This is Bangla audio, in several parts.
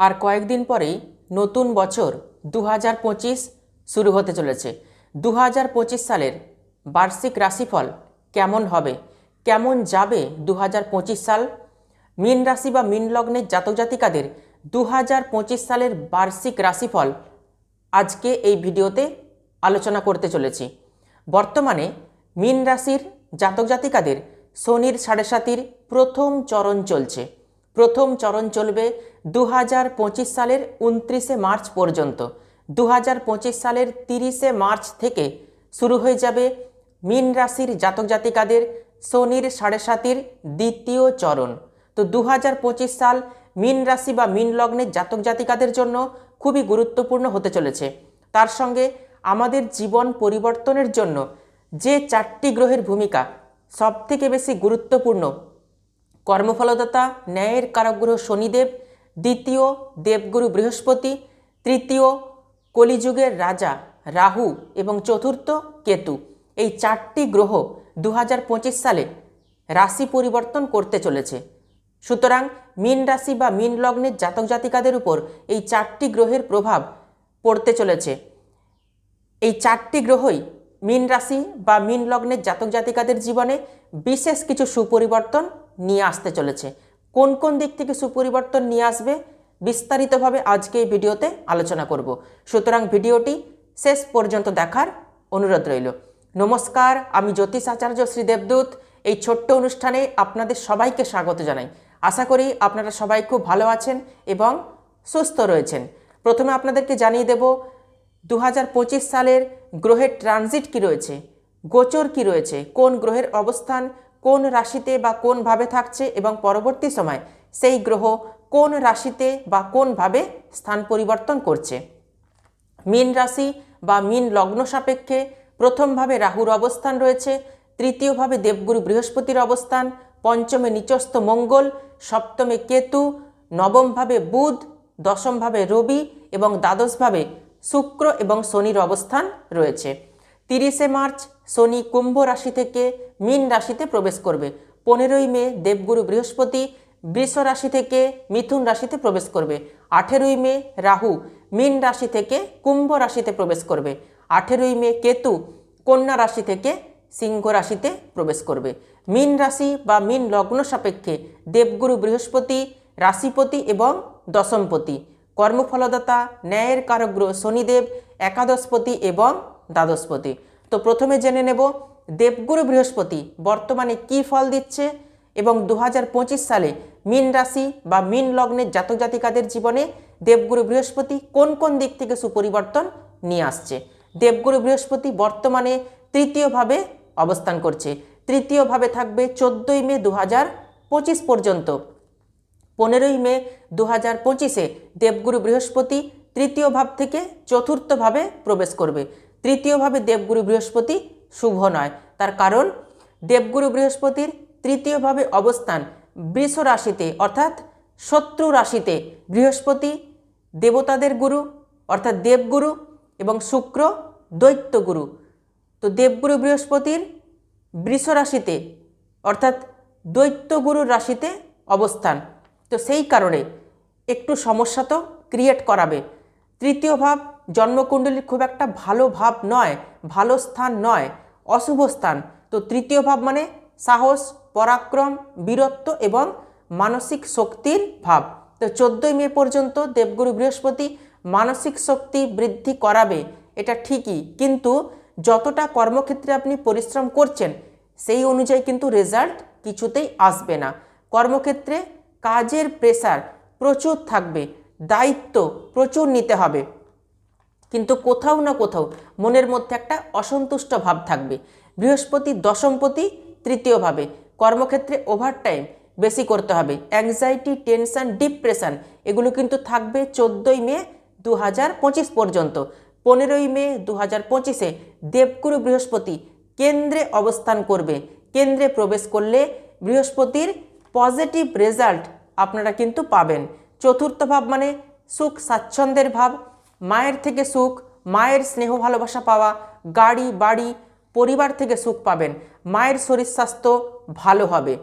আর কয়েকদিন পরেই নতুন বছর দু হাজার পঁচিশ শুরু হতে চলেছে। দু হাজার পঁচিশ সালের বার্ষিক রাশিফল কেমন হবে? কেমন যাবে দু হাজার পঁচিশ সাল? মীন রাশি বা মীন লগ্নের জাতক জাতিকাদের দু হাজার পঁচিশ সালের বার্ষিক রাশিফল আজকে এই ভিডিওতে আলোচনা করতে চলেছি। বর্তমানে মীন রাশির জাতক জাতিকাদের শনির সাড়ে সাতির প্রথম চরণ চলছে। প্রথম চরণ চলবে দু হাজার পঁচিশ সালের উনত্রিশে মার্চ পর্যন্ত। দু হাজার পঁচিশ সালের তিরিশে মার্চ থেকে শুরু হয়ে যাবে মীন রাশির জাতক জাতিকাদের শনির সাড়ে সাতির দ্বিতীয় চরণ। তো দু হাজার পঁচিশ সাল মীন রাশি বা মীন লগ্নের জাতক জাতিকাদের জন্য খুবই গুরুত্বপূর্ণ হতে চলেছে। তার সঙ্গে আমাদের জীবন পরিবর্তনের জন্য যে চারটি গ্রহের ভূমিকা সবথেকে বেশি গুরুত্বপূর্ণ, কর্মফলদাতা, ন্যায়ের কারকগ্রহ শনিদেব দ্বিতীয় দেবগুরু বৃহস্পতি, তৃতীয় কলিযুগের রাজা রাহু এবং চতুর্থ কেতু। এই চারটি গ্রহ দু হাজার পঁচিশ সালে রাশি পরিবর্তন করতে চলেছে। সুতরাং মীন রাশি বা মীন লগ্নের জাতক জাতিকাদের উপর এই চারটি গ্রহের প্রভাব পড়তে চলেছে। এই চারটি গ্রহই মীন রাশি বা মীন লগ্নের জাতক জাতিকাদের জীবনে বিশেষ কিছু সুপরিবর্তন নিয়ে আসতে চলেছে। কোন কোন দিক থেকে সুপরিবর্তন নিয়ে আসবে, বিস্তারিতভাবে আজকে এই ভিডিওতে আলোচনা করব। সুতরাং ভিডিওটি শেষ পর্যন্ত দেখার অনুরোধ রইল। নমস্কার, আমি জ্যোতিষ আচার্য শ্রী দেবদূত। এই ছোট্ট অনুষ্ঠানে আপনাদের সবাইকে স্বাগত জানাই। আশা করি আপনারা সবাই খুব ভালো আছেন এবং সুস্থ রয়েছেন। প্রথমে আপনাদেরকে জানিয়ে দেব দু হাজার পঁচিশ সালের গ্রহের ট্রানজিট কি রয়েছে, গোচর কি রয়েছে, কোন গ্রহের অবস্থান কোন রাশিতে বা কোনভাবে থাকছে এবং পরবর্তী সময় সেই গ্রহ কোন রাশিতে বা কোনভাবে স্থান পরিবর্তন করছে। মীন রাশি বা মীন লগ্ন সাপেক্ষে প্রথমভাবে রাহুর অবস্থান রয়েছে তৃতীয়ভাবে দেবগুরু বৃহস্পতির অবস্থান, পঞ্চমে নিচস্থ মঙ্গল, সপ্তমে কেতু নবমভাবে বুধ দশমভাবে রবি এবং দ্বাদশভাবে শুক্র এবং শনির অবস্থান রয়েছে। তিরিশে মার্চ শনি কুম্ভ রাশি থেকে মীন রাশিতে প্রবেশ করবে। পনেরোই মে দেবগুরু বৃহস্পতি, বৃষ রাশি থেকে মিথুন রাশিতে প্রবেশ করবে। আঠেরোই মে রাহু মীন রাশি থেকে কুম্ভ রাশিতে প্রবেশ করবে। আঠেরোই মে কেতু কন্যা রাশি থেকে সিংহ রাশিতে প্রবেশ করবে। মীন রাশি বা মীন লগ্ন সাপেক্ষে দেবগুরু বৃহস্পতি, রাশিপতি এবং দশমপতি। কর্মফলদাতা, ন্যায়ের কারগ্রহ শনিদেব, একাদশপতি এবং দ্বাদশপতি। তো প্রথমে জেনে নেব, দেবগুরু বৃহস্পতি বর্তমানে কি ফল দিচ্ছে এবং দু হাজার পঁচিশ সালে মীন রাশি বা মিন লগ্নের জাতক জাতিকাদের জীবনে দেবগুরু বৃহস্পতি কোন কোন দিক থেকে সুপরিবর্তন নিয়ে আসছে? দেবগুরু বৃহস্পতি বর্তমানে তৃতীয়ভাবে অবস্থান করছে। তৃতীয়ভাবে থাকবে চোদ্দোই মে দু হাজার পঁচিশ পর্যন্ত। পনেরোই মে দু হাজার পঁচিশে দেবগুরু বৃহস্পতি তৃতীয় ভাব থেকে চতুর্থভাবে প্রবেশ করবে। তৃতীয়ভাবে দেবগুরু বৃহস্পতি শুভ নয়। তার কারণ, দেবগুরু বৃহস্পতির তৃতীয়ভাবে অবস্থান বৃষ রাশিতে, অর্থাৎ শত্রু রাশিতে বৃহস্পতি, দেবতাদের গুরু, অর্থাৎ দেবগুরু এবং শুক্র দৈত্যগুরু তো দেবগুরু বৃহস্পতির বৃষ রাশিতে, অর্থাৎ দৈত্যগুরুর রাশিতে অবস্থান। তো সেই কারণে একটু সমস্যা তো ক্রিয়েট করাবে। তৃতীয় ভাব জন্মকুণ্ডলীর খুব একটা ভালো ভাব নয়, ভালো স্থান নয়, অশুভ স্থান। তো তৃতীয় ভাব মানে সাহস, পরাক্রম, বীরত্ব এবং মানসিক শক্তির ভাব। তো চোদ্দোই মে পর্যন্ত দেবগুরু বৃহস্পতি মানসিক শক্তি বৃদ্ধি করাবে, এটা ঠিকই। কিন্তু যতটা কর্মক্ষেত্রে আপনি পরিশ্রম করছেন, সেই অনুযায়ী কিন্তু রেজাল্ট কিছুতেই আসবে না। কর্মক্ষেত্রে কাজের প্রেসার প্রচুর থাকবে, দায়িত্ব প্রচুর নিতে হবে। কিন্তু কোথাও না কোথাও মনের মধ্যে একটা অসন্তুষ্ট ভাব থাকবে। বৃহস্পতি দশমপতি তৃতীয়ভাবে কর্মক্ষেত্রে ওভারটাইম বেশি করতে হবে। অ্যাংজাইটি টেনশন ডিপ্রেশন এগুলো কিন্তু থাকবে চোদ্দোই মে দু হাজার পঁচিশ পর্যন্ত। পনেরোই মে দু হাজার পঁচিশে দেবগুরু বৃহস্পতি কেন্দ্রে অবস্থান করবে। কেন্দ্রে প্রবেশ করলে বৃহস্পতির পজিটিভ রেজাল্ট আপনারা কিন্তু পাবেন। চতুর্থ ভাব মানে সুখ স্বাচ্ছন্দ্যের ভাব। মায়ের থেকে সুখ, মায়ের স্নেহ ভালোবাসা পাওয়া, গাড়ি, বাড়ি, পরিবার থেকে সুখ পাবেন। মায়ের শরীর স্বাস্থ্য ভালো হবে।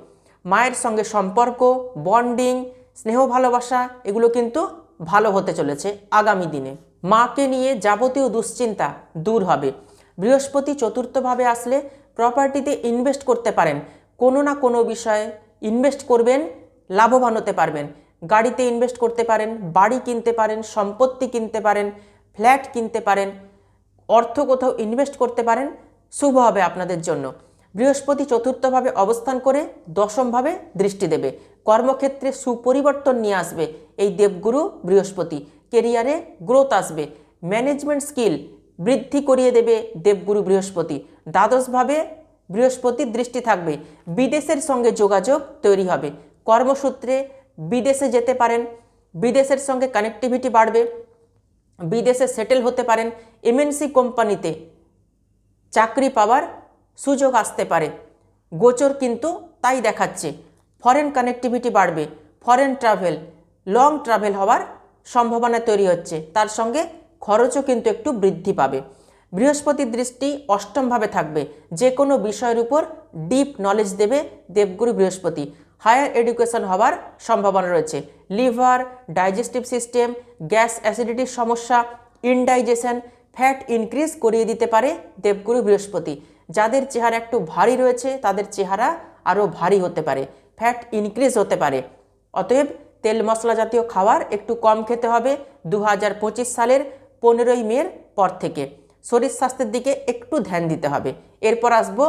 মায়ের সঙ্গে সম্পর্ক, বন্ডিং, স্নেহ ভালোবাসা, এগুলো কিন্তু ভালো হতে চলেছে আগামী দিনে। মাকে নিয়ে যাবতীয় দুশ্চিন্তা দূর হবে। বৃহস্পতি চতুর্থভাবে আসলে প্রপার্টিতে ইনভেস্ট করতে পারেন। কোনো না কোনো বিষয়ে ইনভেস্ট করবেন, লাভবান হতে পারবেন। গাড়িতে ইনভেস্ট করতে পারেন, বাড়ি কিনতে পারেন, সম্পত্তি কিনতে পারেন ফ্ল্যাট কিনতে পারেন, অর্থ কোথাও ইনভেস্ট করতে পারেন, শুভ হবে আপনাদের জন্য। বৃহস্পতি চতুর্থভাবে অবস্থান করে দশমভাবে দৃষ্টি দেবে। কর্মক্ষেত্রে সুপরিবর্তন নিয়ে আসবে এই দেবগুরু বৃহস্পতি। কেরিয়ারে গ্রোথ আসবে। ম্যানেজমেন্ট স্কিল বৃদ্ধি করিয়ে দেবে দেবগুরু বৃহস্পতি। দ্বাদশভাবে বৃহস্পতির দৃষ্টি থাকবে। বিদেশের সঙ্গে যোগাযোগ তৈরি হবে। কর্মসূত্রে বিদেশে যেতে পারেন, বিদেশের সঙ্গে কানেক্টিভিটি বাড়বে, বিদেশে সেটেল হতে পারেন এমএনসি কোম্পানিতে চাকরি পাওয়ার সুযোগ আসতে পারে। গোচর কিন্তু তাই দেখাচ্ছে ফরেন কানেক্টিভিটি বাড়বে ফরেন ট্রাভেল লং ট্রাভেল হওয়ার সম্ভাবনা তৈরি হচ্ছে, তার সঙ্গে খরচও কিন্তু একটু বৃদ্ধি পাবে। বৃহস্পতির দৃষ্টি অষ্টমভাবে থাকবে যে কোনো বিষয়ের উপর ডিপ নলেজ দেবে দেবগুরু বৃহস্পতি। হায়ার এডুকেশন হওয়ার সম্ভাবনা রয়েছে। লিভার, ডাইজেস্টিভ সিস্টেম, গ্যাস অ্যাসিডিটির সমস্যা, ইনডাইজেশন, ফ্যাট ইনক্রিজ করিয়ে দিতে পারে দেবগুরু বৃহস্পতি। যাদের চেহারা একটু ভারী রয়েছে, তাদের চেহারা আরও ভারী হতে পারে, ফ্যাট ইনক্রিজ হতে পারে। অতএব তেল মশলা জাতীয় খাবার একটু কম খেতে হবে দু হাজার পঁচিশ সালের পনেরোই মের পর থেকে। শরীর স্বাস্থ্যের দিকে একটু ধ্যান দিতে হবে। এরপর আসব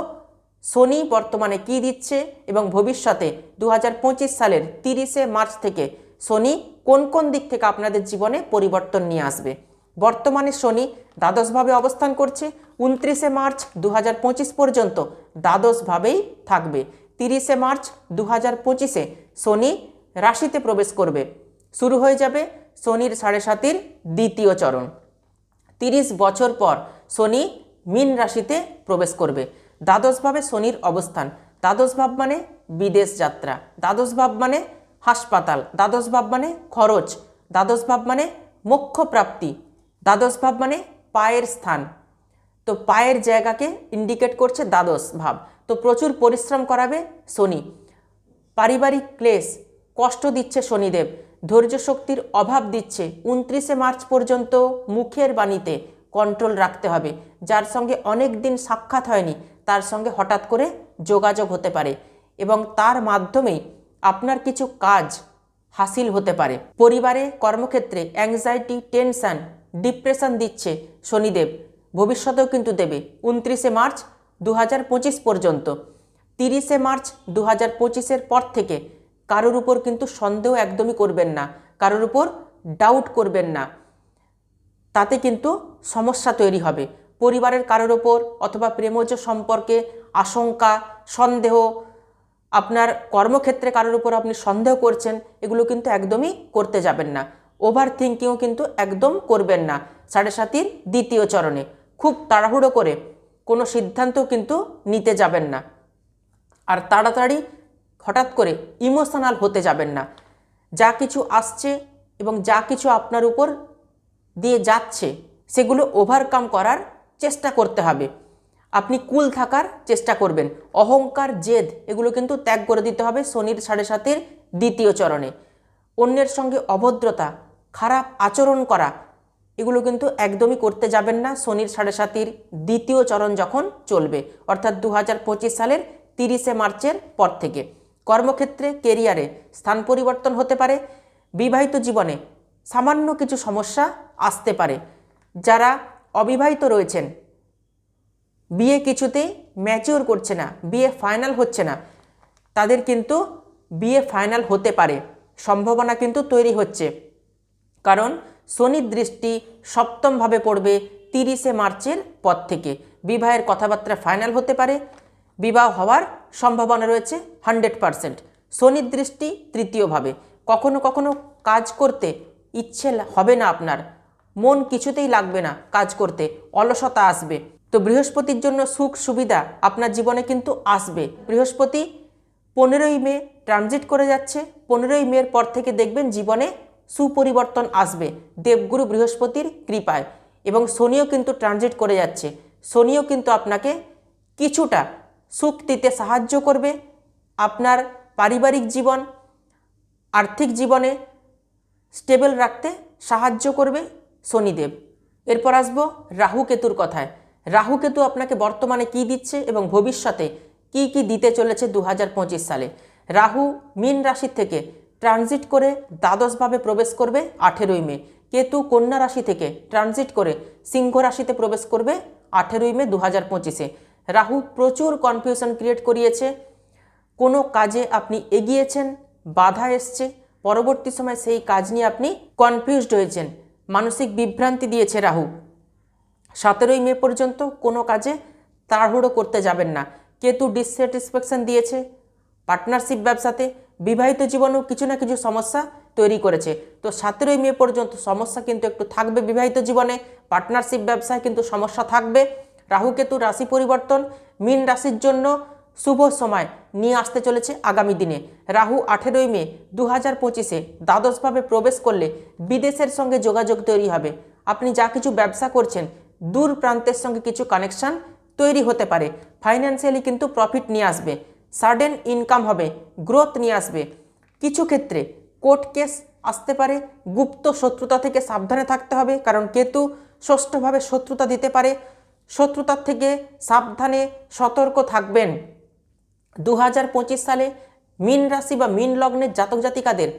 শনি বর্তমানে কি দিচ্ছে এবং ভবিষ্যতে দু হাজার পঁচিশ সালের তিরিশে মার্চ থেকে শনি কোন কোন দিক থেকে আপনাদের জীবনে পরিবর্তন নিয়ে আসবে? বর্তমানে শনি দ্বাদশভাবে অবস্থান করছে, উনত্রিশে মার্চ দু হাজার পঁচিশ পর্যন্ত দ্বাদশভাবেই থাকবে। তিরিশে মার্চ দু হাজার পঁচিশে শনি রাশিতে প্রবেশ করবে। শুরু হয়ে যাবে শনির সাড়ে সাতির দ্বিতীয় চরণ। তিরিশ বছর পর শনি মীন রাশিতে প্রবেশ করবে। দ্বাদশভাবে শনির অবস্থান। দ্বাদশ ভাব মানে বিদেশ যাত্রা। দ্বাদশ ভাব মানে হাসপাতাল। দ্বাদশ ভাব মানে খরচ। দ্বাদশ ভাব মানে মোক্ষ প্রাপ্তি দ্বাদশ ভাব মানে পায়ের স্থান। তো পায়ের জায়গাকে ইন্ডিকেট করছে দ্বাদশ ভাব তো প্রচুর পরিশ্রম করাবে শনি। পারিবারিক ক্লেশ, কষ্ট দিচ্ছে শনিদেব। ধৈর্য শক্তির অভাব দিচ্ছে। উনত্রিশে মার্চ পর্যন্ত মুখের বাণীতে কন্ট্রোল রাখতে হবে। যার সঙ্গে অনেক দিন সাক্ষাৎ হয়নি। তার সঙ্গে হঠাৎ করে যোগাযোগ হতে পারে এবং তার মাধ্যমেই আপনার কিছু কাজ হাসিল হতে পারে। পরিবারে কর্মক্ষেত্রে অ্যাংজাইটি টেনশন ডিপ্রেশন দিচ্ছে শনিদেব। ভবিষ্যতেও কিন্তু দেবে। উনত্রিশে মার্চ দু হাজার পঁচিশ পর্যন্ত। তিরিশে মার্চ দু হাজার পর থেকে কারোর উপর কিন্তু সন্দেহ একদমই করবেন না। কারোর উপর ডাউট করবেন না। তাতে কিন্তু সমস্যা তৈরি হবে। পরিবারের কারোর ওপর অথবা প্রেমজ সম্পর্কে আশঙ্কা, সন্দেহ, আপনার কর্মক্ষেত্রে কারোর উপর আপনি সন্দেহ করছেন, এগুলো কিন্তু একদমই করতে যাবেন না। ওভার থিঙ্কিংও কিন্তু একদম করবেন না। সাড়ে সাতির দ্বিতীয় চরণে। খুব তাড়াহুড়ো করে কোনো সিদ্ধান্ত কিন্তু নিতে যাবেন না। আর তাড়াতাড়ি হঠাৎ করে ইমোশনাল হতে যাবেন না। যা কিছু আসছে এবং যা কিছু আপনার উপর দিয়ে যাচ্ছে, সেগুলো ওভারকাম করার চেষ্টা করতে হবে। আপনি কুল থাকার চেষ্টা করবেন। অহংকার, জেদ, এগুলো কিন্তু ত্যাগ করে দিতে হবে শনির সাড়ে সাতের দ্বিতীয় চরণে। অন্যের সঙ্গে অভদ্রতা, খারাপ আচরণ করা, এগুলো কিন্তু একদমই করতে যাবেন না শনির সাড়ে সাতির দ্বিতীয় চরণ যখন চলবে, অর্থাৎ দু হাজার পঁচিশ সালের তিরিশে মার্চের পর থেকে। কর্মক্ষেত্রে, কেরিয়ারে স্থান পরিবর্তন হতে পারে, বিবাহিত জীবনে সামান্য কিছু সমস্যা আসতে পারে। যারা অবিবাহিত রয়েছেন। বিয়ে কিছুতেই ম্যাচিওর করছে না, বিয়ে ফাইনাল হচ্ছে না। তাদের কিন্তু বিয়ে ফাইনাল হতে পারে, সম্ভাবনা কিন্তু তৈরি হচ্ছে। কারণ শনির দৃষ্টি সপ্তমভাবে পড়বে তিরিশে মার্চের পর থেকে। বিবাহের কথাবার্তা ফাইনাল হতে পারে, বিবাহ হওয়ার সম্ভাবনা রয়েছে হান্ড্রেড পারসেন্ট শনির দৃষ্টি তৃতীয়ভাবে। কখনো কখনো কাজ করতে ইচ্ছে হবে না আপনার। মন কিছুতেই লাগবে না কাজ করতে, অলসতা আসবে। তো বৃহস্পতির জন্য সুখ সুবিধা আপনার জীবনে কিন্তু আসবে। বৃহস্পতি পনেরোই মে ট্রানজিট করে যাচ্ছে। পনেরোই মের পর থেকে দেখবেন জীবনে সুপরিবর্তন আসবে। দেবগুরু বৃহস্পতির কৃপায়। এবং শনিও কিন্তু ট্রানজিট করে যাচ্ছে। শনিও কিন্তু আপনাকে কিছুটা সুখ দিতে সাহায্য করবে। আপনার পারিবারিক জীবন, আর্থিক জীবনে স্টেবল রাখতে সাহায্য করবে। শনিদেব। এরপর আসব রাহু কেতুর কথায়। রাহু কেতু আপনাকে বর্তমানে কি দিচ্ছে এবং ভবিষ্যতে কি কি দিতে চলেছে দু হাজার পঁচিশ সালে? রাহু মীন রাশি থেকে ট্রানজিট করে দ্বাদশভাবে প্রবেশ করবে আঠেরোই মে। কেতু কন্যা রাশি থেকে ট্রানজিট করে সিংহ রাশিতে প্রবেশ করবে আঠেরোই মে দু হাজার পঁচিশে। রাহু প্রচুর কনফিউশন ক্রিয়েট করিয়েছে। কোনো কাজে আপনি এগিয়েছেন, বাধা এসছে, পরবর্তী সময় সেই কাজ নিয়ে আপনি কনফিউজড হয়েছেন। মানসিক বিভ্রান্তি দিয়েছে রাহু। সতেরোই মে পর্যন্ত কোনো কাজে তাড়াহুড়ো করতে যাবেন না। কেতু ডিসস্যাটিসফ্যাকশন দিয়েছে। পার্টনারশিপ ব্যবসাতে বিবাহিত জীবনেও কিছু না কিছু সমস্যা তৈরি করেছে। তো সতেরোই মে পর্যন্ত সমস্যা কিন্তু একটু থাকবে বিবাহিত জীবনে পার্টনারশিপ ব্যবসায় কিন্তু সমস্যা থাকবে। রাহু কেতু রাশি পরিবর্তন, মীন রাশির জন্য শুভ সময় নিয়ে আসতে চলেছে আগামী দিনে। রাহু আঠেরোই মে দু হাজার পঁচিশে দ্বাদশভাবে প্রবেশ করলে বিদেশের সঙ্গে যোগাযোগ তৈরি হবে। আপনি যা কিছু ব্যবসা করছেন, দূর প্রান্তের সঙ্গে কিছু কানেকশন তৈরি হতে পারে। ফাইন্যান্সিয়ালি কিন্তু প্রফিট নিয়ে আসবে। সাডেন ইনকাম হবে গ্রোথ নিয়ে আসবে। কিছু ক্ষেত্রে কোর্ট কেস আসতে পারে। গুপ্ত শত্রুতা থেকে সাবধানে থাকতে হবে, কারণ কেতু ষষ্ঠভাবে শত্রুতা দিতে পারে। শত্রুতার থেকে সাবধানে সতর্ক থাকবেন। দু হাজার পঁচিশ সালে মিন রাশি বা মিন লগ্নের জাতক জাতিকাদের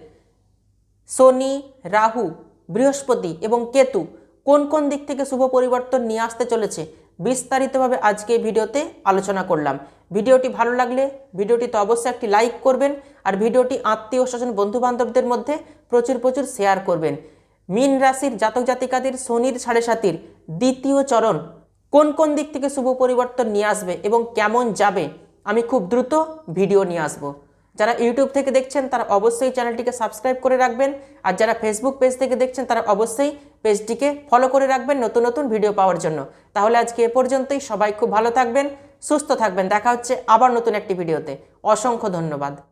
শনি, রাহু, বৃহস্পতি এবং কেতু কোন কোন দিক থেকে শুভ পরিবর্তন নিয়ে আসতে চলেছে বিস্তারিতভাবে আজকে ভিডিওতে আলোচনা করলাম। ভিডিওটি ভালো লাগলে ভিডিওটিতে অবশ্যই একটি লাইক করবেন আর ভিডিওটি আত্মীয় স্বজন বন্ধু বান্ধবদের মধ্যে প্রচুর প্রচুর শেয়ার করবেন। মিন রাশির জাতক জাতিকাদের শনির সাড়ে সাতির দ্বিতীয় চরণ কোন কোন দিক থেকে শুভ পরিবর্তন নিয়ে আসবে এবং কেমন যাবে আমি খুব দ্রুত ভিডিও নিয়ে আসব। যারা ইউটিউব থেকে দেখছেন, তারা অবশ্যই চ্যানেলটিকে সাবস্ক্রাইব করে রাখবেন। আর যারা ফেসবুক পেজ থেকে দেখছেন, তারা অবশ্যই পেজটিকে ফলো করে রাখবেন নতুন নতুন ভিডিও পাওয়ার জন্য। তাহলে আজকে এ পর্যন্তই। সবাই খুব ভালো থাকবেন, সুস্থ থাকবেন। দেখা হচ্ছে আবার নতুন একটি ভিডিওতে। অসংখ্য ধন্যবাদ।